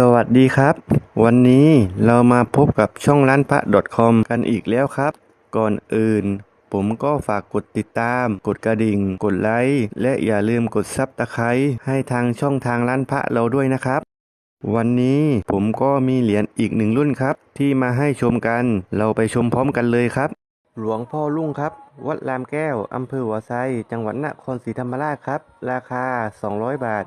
สวัสดีครับ วันนี้เรามาพบกับช่องร้านพระ .com กันอีกแล้วครับ ก่อนอื่น ผมก็ฝากกดติดตาม กดกระดิ่ง กดไลค์และอย่าลืมกดซับตะไคร้ให้ทางช่องทางร้านพระเราด้วยนะครับ วันนี้ผมก็มีเหรียญอีกหนึ่งรุ่นครับ ที่มาให้ชมกัน เราไปชมพร้อมกันเลยครับ หลวงพ่อลุ่งครับ วัดรามแก้วอำเภอหัวไซจังหวัดนครศรีธรรมราชครับ ราคา 200 บาท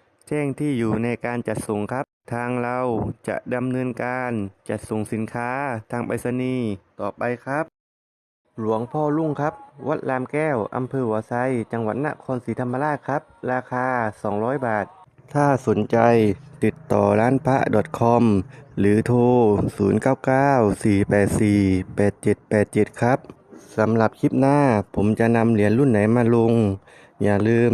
แจ้งที่อยู่ในการจัดส่งครับ ทางเราจะดำเนินการจัดส่งสินค้าทางไปรษณีย์ต่อไปครับ หลวงพ่อลุ่งครับ วัดรามแก้วอำเภอหัวไซจังหวัดนครศรีธรรมราชครับ ราคา 200 บาท ถ้าสนใจติดต่อร้านพระ .com หรือโทร 0994848787 ครับสำหรับคลิปหน้าผมจะนำเหรียญรุ่นไหนมาลง อย่าลืม